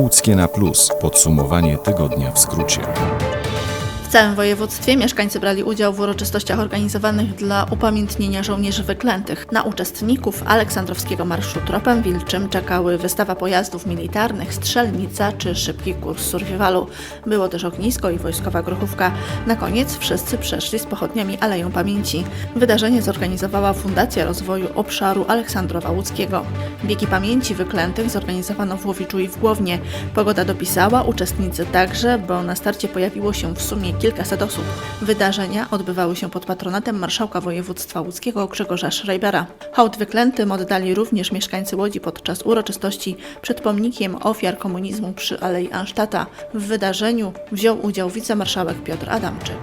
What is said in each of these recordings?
Łódzkie na plus. Podsumowanie tygodnia w skrócie. Całym województwie mieszkańcy brali udział w uroczystościach organizowanych dla upamiętnienia żołnierzy wyklętych. Na uczestników Aleksandrowskiego Marszu Tropem Wilczym czekały wystawa pojazdów militarnych, strzelnica czy szybki kurs survivalu. Było też ognisko i wojskowa grochówka. Na koniec wszyscy przeszli z pochodniami Aleją Pamięci. Wydarzenie zorganizowała Fundacja Rozwoju Obszaru Aleksandrowa Łódzkiego. Biegi pamięci wyklętych zorganizowano w Łowiczu i w Głownie. Pogoda dopisała, uczestnicy także, bo na starcie pojawiło się w sumie kilkaset osób. Wydarzenia odbywały się pod patronatem marszałka województwa łódzkiego Grzegorza Schreibera. Hołd wyklętym oddali również mieszkańcy Łodzi podczas uroczystości przed pomnikiem ofiar komunizmu przy Alei Ansztata. W wydarzeniu wziął udział wicemarszałek Piotr Adamczyk.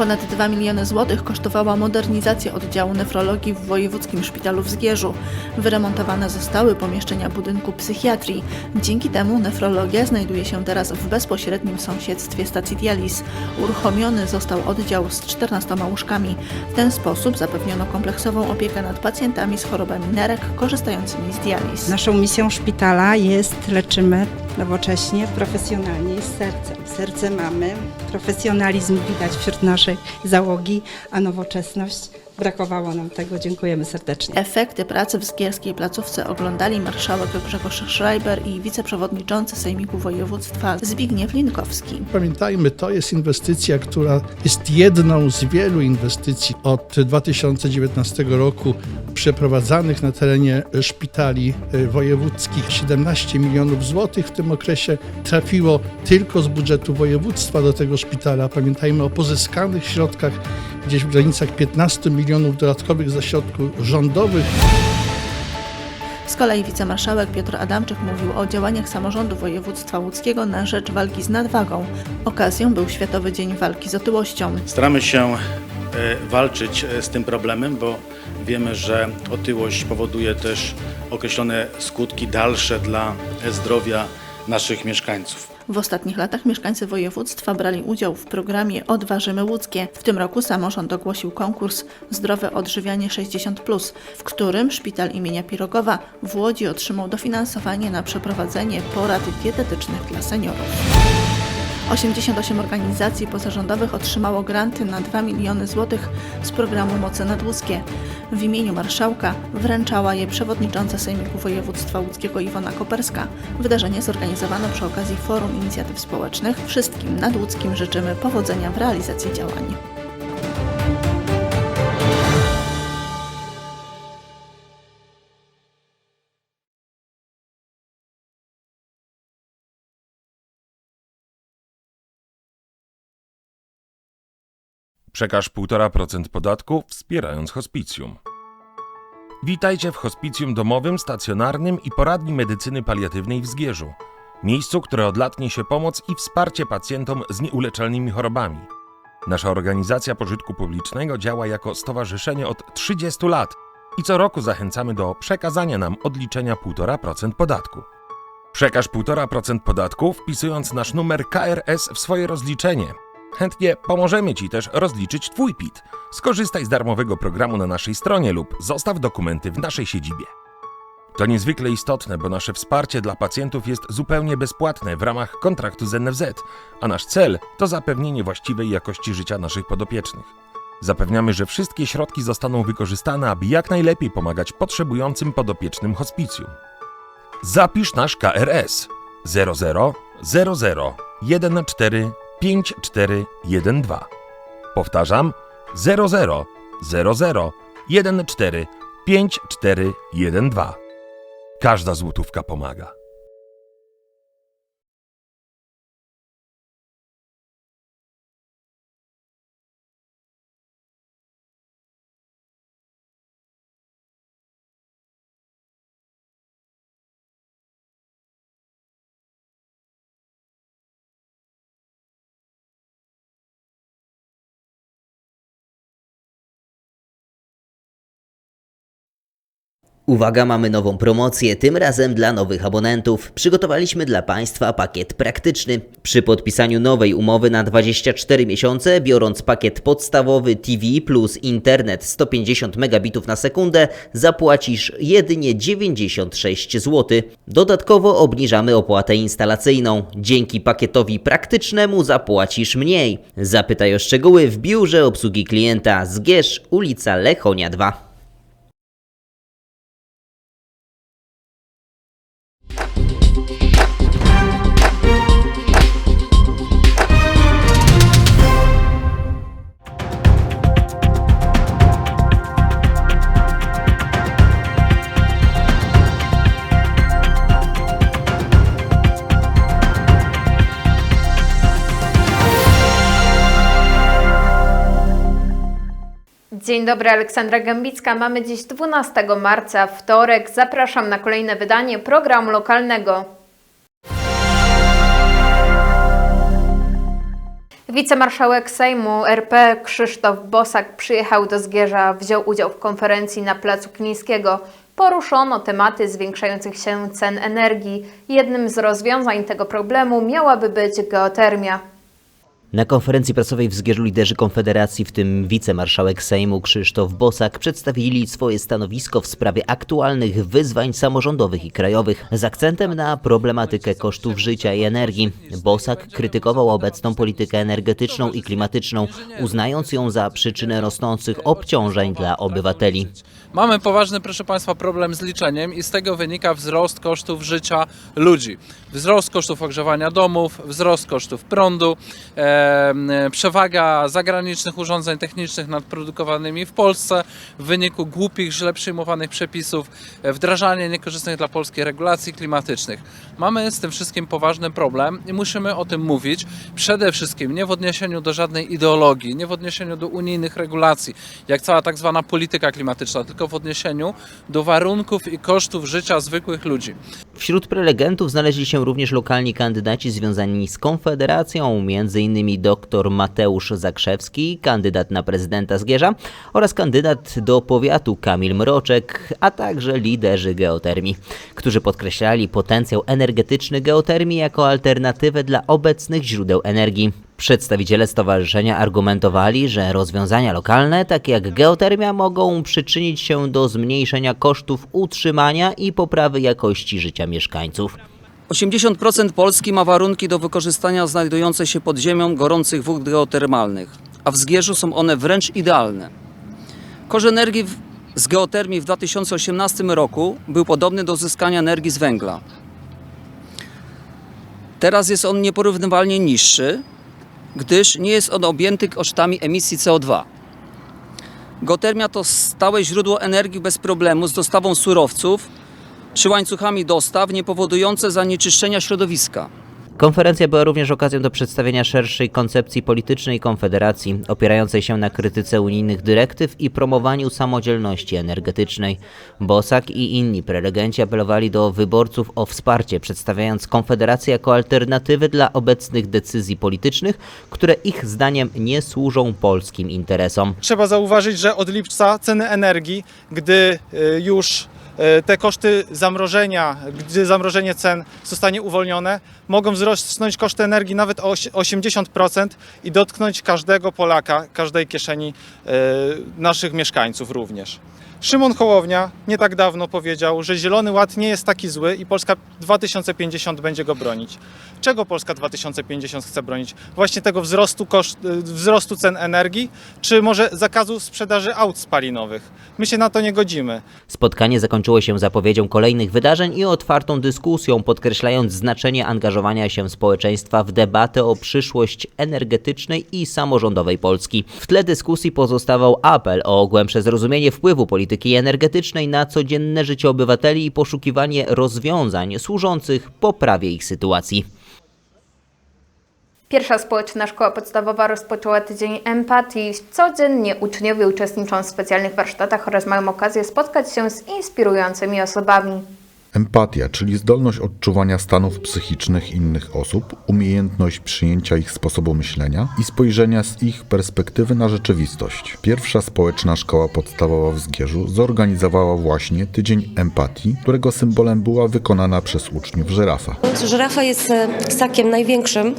Ponad 2 miliony złotych kosztowała modernizacja oddziału nefrologii w Wojewódzkim Szpitalu w Zgierzu. Wyremontowane zostały pomieszczenia budynku psychiatrii. Dzięki temu nefrologia znajduje się teraz w bezpośrednim sąsiedztwie stacji dializ. Uruchomiony został oddział z 14 łóżkami. W ten sposób zapewniono kompleksową opiekę nad pacjentami z chorobami nerek korzystającymi z dializ. Naszą misją szpitala jest leczymy nowocześnie, profesjonalnie i z sercem. Serce mamy, profesjonalizm widać wśród naszej załogi, a nowoczesność brakowało nam tego. Dziękujemy serdecznie. Efekty pracy w Zgierskiej placówce oglądali marszałek Grzegorz Schreiber i wiceprzewodniczący Sejmiku Województwa Zbigniew Linkowski. Pamiętajmy, to jest inwestycja, która jest jedną z wielu inwestycji od 2019 roku przeprowadzanych na terenie szpitali e, wojewódzkich. 17 milionów złotych w tym okresie trafiło tylko z budżetu województwa do tego szpitala. Pamiętajmy o pozyskanych środkach gdzieś w granicach 15 milionów dodatkowych ze środków rządowych. Z kolei wicemarszałek Piotr Adamczyk mówił o działaniach samorządu województwa łódzkiego na rzecz walki z nadwagą. Okazją był Światowy Dzień Walki z Otyłością. Staramy się e, walczyć e, z tym problemem, bo wiemy, że otyłość powoduje też określone skutki dalsze dla zdrowia naszych mieszkańców. W ostatnich latach mieszkańcy województwa brali udział w programie Odważymy Łódzkie. W tym roku samorząd ogłosił konkurs Zdrowe Odżywianie 60+, w którym szpital imienia Pirogowa w Łodzi otrzymał dofinansowanie na przeprowadzenie porad dietetycznych dla seniorów. 88 organizacji pozarządowych otrzymało granty na 2 miliony złotych z programu Moce Nadłuskie. W imieniu marszałka wręczała je przewodnicząca Sejmiku Województwa Łódzkiego Iwona Koperska. Wydarzenie zorganizowano przy okazji Forum Inicjatyw Społecznych. Wszystkim nadłódzkim życzymy powodzenia w realizacji działań. Przekaż 1,5% podatku wspierając hospicjum. Witajcie w hospicjum domowym, stacjonarnym i poradni medycyny paliatywnej w Zgierzu. Miejscu, które od lat niesie pomoc i wsparcie pacjentom z nieuleczalnymi chorobami. Nasza organizacja pożytku publicznego działa jako stowarzyszenie od 30 lat i co roku zachęcamy do przekazania nam odliczenia 1,5% podatku. Przekaż 1,5% podatku wpisując nasz numer KRS w swoje rozliczenie. Chętnie pomożemy Ci też rozliczyć Twój PIT. Skorzystaj z darmowego programu na naszej stronie lub zostaw dokumenty w naszej siedzibie. To niezwykle istotne, bo nasze wsparcie dla pacjentów jest zupełnie bezpłatne w ramach kontraktu z NFZ, a nasz cel to zapewnienie właściwej jakości życia naszych podopiecznych. Zapewniamy, że wszystkie środki zostaną wykorzystane, aby jak najlepiej pomagać potrzebującym podopiecznym hospicjum. Zapisz nasz KRS 00 00 14 5412. Powtarzam 00 00 14 5412. Każda złotówka pomaga. Uwaga, mamy nową promocję, tym razem dla nowych abonentów. Przygotowaliśmy dla Państwa pakiet praktyczny. Przy podpisaniu nowej umowy na 24 miesiące, biorąc pakiet podstawowy TV plus internet 150 megabitów na sekundę, zapłacisz jedynie 96 zł. Dodatkowo obniżamy opłatę instalacyjną. Dzięki pakietowi praktycznemu zapłacisz mniej. Zapytaj o szczegóły w biurze obsługi klienta Zgierz, ulica Lechonia 2. Dzień dobry, Aleksandra Gębicka. Mamy dziś 12 marca, wtorek. Zapraszam na kolejne wydanie programu lokalnego. Wicemarszałek Sejmu RP Krzysztof Bosak przyjechał do Zgierza, wziął udział w konferencji na Placu Knińskiego. Poruszono tematy zwiększających się cen energii. Jednym z rozwiązań tego problemu miałaby być geotermia. Na konferencji prasowej w Zgierzu liderzy Konfederacji, w tym wicemarszałek Sejmu Krzysztof Bosak, przedstawili swoje stanowisko w sprawie aktualnych wyzwań samorządowych i krajowych z akcentem na problematykę kosztów życia i energii. Bosak krytykował obecną politykę energetyczną i klimatyczną, uznając ją za przyczynę rosnących obciążeń dla obywateli. Mamy poważny, proszę Państwa, problem z liczeniem i z tego wynika wzrost kosztów życia ludzi. Wzrost kosztów ogrzewania domów, wzrost kosztów prądu, e, przewaga zagranicznych urządzeń technicznych nad produkowanymi w Polsce w wyniku głupich, źle przyjmowanych przepisów, e, wdrażanie niekorzystnych dla Polski regulacji klimatycznych. Mamy z tym wszystkim poważny problem i musimy o tym mówić. Przede wszystkim nie w odniesieniu do żadnej ideologii, nie w odniesieniu do unijnych regulacji, jak cała tak zwana polityka klimatyczna, tylko w odniesieniu do warunków i kosztów życia zwykłych ludzi. Wśród prelegentów znaleźli się również lokalni kandydaci związani z Konfederacją, m.in. dr Mateusz Zakrzewski, kandydat na prezydenta Zgierza oraz kandydat do powiatu Kamil Mroczek, a także liderzy geotermii, którzy podkreślali potencjał energetyczny geotermii jako alternatywę dla obecnych źródeł energii. Przedstawiciele stowarzyszenia argumentowali, że rozwiązania lokalne, takie jak geotermia, mogą przyczynić się do zmniejszenia kosztów utrzymania i poprawy jakości życia mieszkańców. 80% Polski ma warunki do wykorzystania znajdujących się pod ziemią gorących wód geotermalnych, a w Zgierzu są one wręcz idealne. Koszt energii z geotermii w 2018 roku był podobny do uzyskania energii z węgla. Teraz jest on nieporównywalnie niższy, gdyż nie jest on objęty kosztami emisji CO2. Geotermia to stałe źródło energii bez problemu z dostawą surowców czy łańcuchami dostaw, nie powodujące zanieczyszczenia środowiska. Konferencja była również okazją do przedstawienia szerszej koncepcji politycznej Konfederacji, opierającej się na krytyce unijnych dyrektyw i promowaniu samodzielności energetycznej. Bosak i inni prelegenci apelowali do wyborców o wsparcie, przedstawiając Konfederację jako alternatywę dla obecnych decyzji politycznych, które ich zdaniem nie służą polskim interesom. Trzeba zauważyć, że od lipca ceny energii, gdy y, już te koszty zamrożenia, gdy zamrożenie cen zostanie uwolnione, mogą wzrosnąć koszty energii nawet o osie- 80% i dotknąć każdego Polaka, każdej kieszeni y, naszych mieszkańców również. Szymon Hołownia nie tak dawno powiedział, że Zielony Ład nie jest taki zły i Polska 2050 będzie go bronić. Czego Polska 2050 chce bronić? Właśnie tego wzrostu, koszt, y, wzrostu cen energii, czy może zakazu sprzedaży aut spalinowych? My się na to nie godzimy. Spotkanie zakończyło się zapowiedzią kolejnych wydarzeń i otwartą dyskusją, podkreślając znaczenie angażowania się społeczeństwa w debatę o przyszłość energetycznej i samorządowej Polski. W tle dyskusji pozostawał apel o głębsze zrozumienie wpływu polityki energetycznej na codzienne życie obywateli i poszukiwanie rozwiązań służących poprawie ich sytuacji. Pierwsza społeczna szkoła podstawowa rozpoczęła tydzień empatii. Codziennie uczniowie uczestniczą w specjalnych warsztatach oraz mają okazję spotkać się z inspirującymi osobami. Empatia, czyli zdolność odczuwania stanów psychicznych innych osób, umiejętność przyjęcia ich sposobu myślenia i spojrzenia z ich perspektywy na rzeczywistość. Pierwsza społeczna szkoła podstawowa w Zgierzu zorganizowała właśnie Tydzień Empatii, którego symbolem była wykonana przez uczniów żyrafa. Żyrafa jest e, ssakiem największym,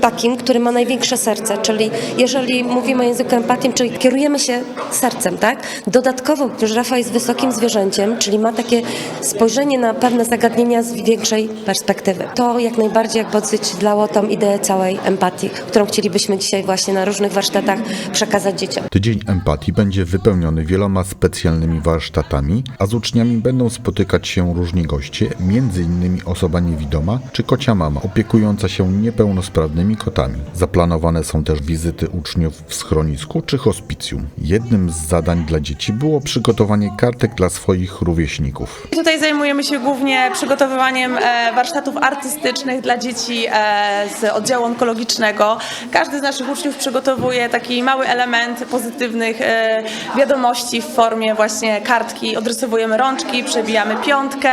takim, który ma największe serce, czyli jeżeli mówimy języku empatii, czyli kierujemy się sercem, tak? Dodatkowo żyrafa jest wysokim zwierzęciem, czyli ma takie spojrzenie na pewne zagadnienia z większej perspektywy. To jak najbardziej jakby odzwierciedlało tą ideę całej empatii, którą chcielibyśmy dzisiaj właśnie na różnych warsztatach przekazać dzieciom. Tydzień Empatii będzie wypełniony wieloma specjalnymi warsztatami, a z uczniami będą spotykać się różni goście, m.in. osoba niewidoma czy kocia mama opiekująca się niepełnosprawnymi kotami. Zaplanowane są też wizyty uczniów w schronisku czy hospicjum. Jednym z zadań dla dzieci było przygotowanie kartek dla swoich rówieśników. Tutaj zajmujemy się głównie przygotowywaniem e, warsztatów artystycznych dla dzieci e, z oddziału onkologicznego. Każdy z naszych uczniów przygotowuje taki mały element pozytywnych e, wiadomości w formie właśnie kartki. Odrysowujemy rączki, przebijamy piątkę,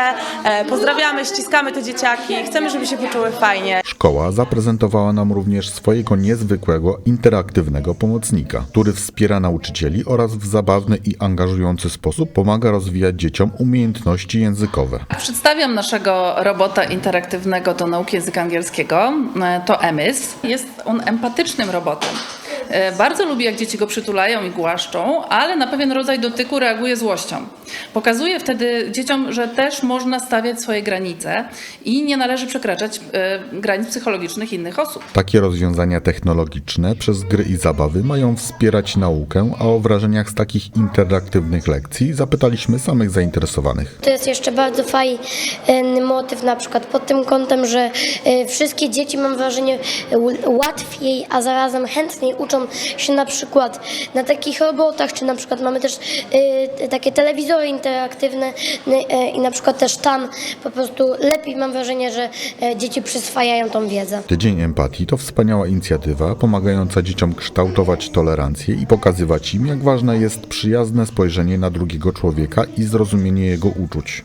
pozdrawiamy, ściskamy te dzieciaki. Chcemy, żeby się poczuły fajnie. Szkoła zaprezentowała nam również swojego niezwykłego, interaktywnego pomocnika, który wspiera nauczycieli oraz w zabawny i angażujący sposób pomaga rozwijać dzieciom umiejętności językowe. Przedstawiam naszego robota interaktywnego do nauki języka angielskiego. E, To EMYS. Jest on empatycznym robotem. E, Bardzo lubi, jak dzieci go przytulają i głaszczą, ale na pewien rodzaj dotyku reaguje złością. Pokazuje wtedy dzieciom, że też można stawiać swoje granice i nie należy przekraczać e, granic psychologicznych innych osób. Takie rozwiązania technologiczne przez gry i zabawy mają wspierać naukę, a o wrażeniach z takich interaktywnych lekcji zapytaliśmy samych zainteresowanych. To jest jeszcze bardzo fajny motyw na przykład pod tym kątem, że e, wszystkie dzieci mam wrażenie łatwiej, a zarazem chętniej uczą się na przykład na takich robotach, czy na przykład mamy też e, takie telewizory interaktywne e, i na przykład też tam po prostu lepiej mam wrażenie, że e, dzieci przyswajają tą wiedzę. Tydzień Empatii to wspaniała inicjatywa pomagająca dzieciom kształtować tolerancję i pokazywać im, jak ważne jest przyjazne spojrzenie na drugiego człowieka i zrozumienie jego uczuć.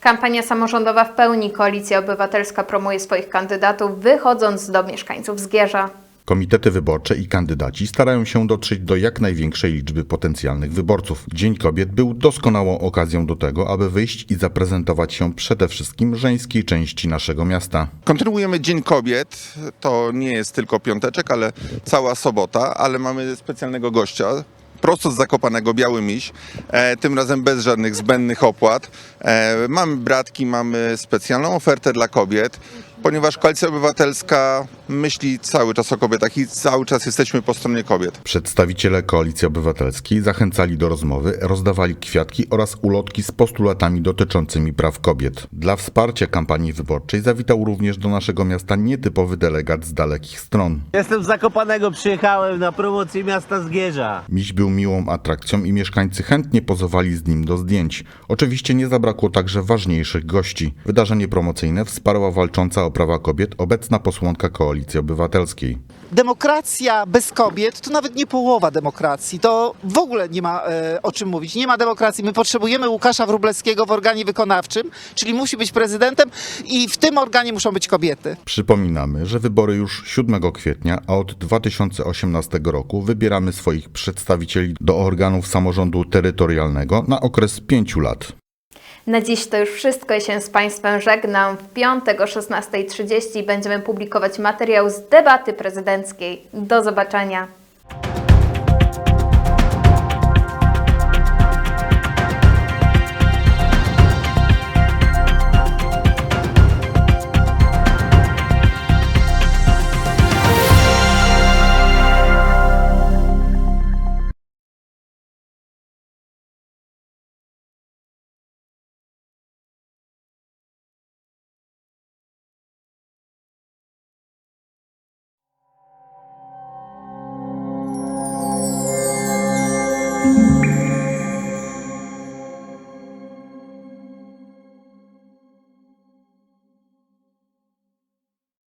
Kampania samorządowa w pełni Koalicja Obywatelska promuje swoich kandydatów, wychodząc do mieszkańców Zgierza. Komitety wyborcze i kandydaci starają się dotrzeć do jak największej liczby potencjalnych wyborców. Dzień Kobiet był doskonałą okazją do tego, aby wyjść i zaprezentować się przede wszystkim żeńskiej części naszego miasta. Kontynuujemy Dzień Kobiet. To nie jest tylko piąteczek, ale cała sobota, ale mamy specjalnego gościa. Prosto z Zakopanego Biały Miś, e, tym razem bez żadnych zbędnych opłat. E, mamy bratki, mamy specjalną ofertę dla kobiet, ponieważ Koalicja Obywatelska myśli cały czas o kobietach i cały czas jesteśmy po stronie kobiet. Przedstawiciele Koalicji Obywatelskiej zachęcali do rozmowy, rozdawali kwiatki oraz ulotki z postulatami dotyczącymi praw kobiet. Dla wsparcia kampanii wyborczej zawitał również do naszego miasta nietypowy delegat z dalekich stron. Jestem z Zakopanego, przyjechałem na promocję miasta Zgierza. Miś był miłą atrakcją i mieszkańcy chętnie pozowali z nim do zdjęć. Oczywiście nie zabrakło także ważniejszych gości. Wydarzenie promocyjne wsparła walcząca o prawa kobiet obecna posłanka Koalicji Obywatelskiej. Demokracja bez kobiet to nawet nie połowa demokracji. To w ogóle nie ma e, o czym mówić. Nie ma demokracji. My potrzebujemy Łukasza Wróblewskiego w organie wykonawczym, czyli musi być prezydentem i w tym organie muszą być kobiety. Przypominamy, że wybory już 7 kwietnia, a od 2018 roku wybieramy swoich przedstawicieli do organów samorządu terytorialnego na okres 5 lat. Na dziś to już wszystko. Ja się z Państwem żegnam. W piątek o 16.30 będziemy publikować materiał z debaty prezydenckiej. Do zobaczenia.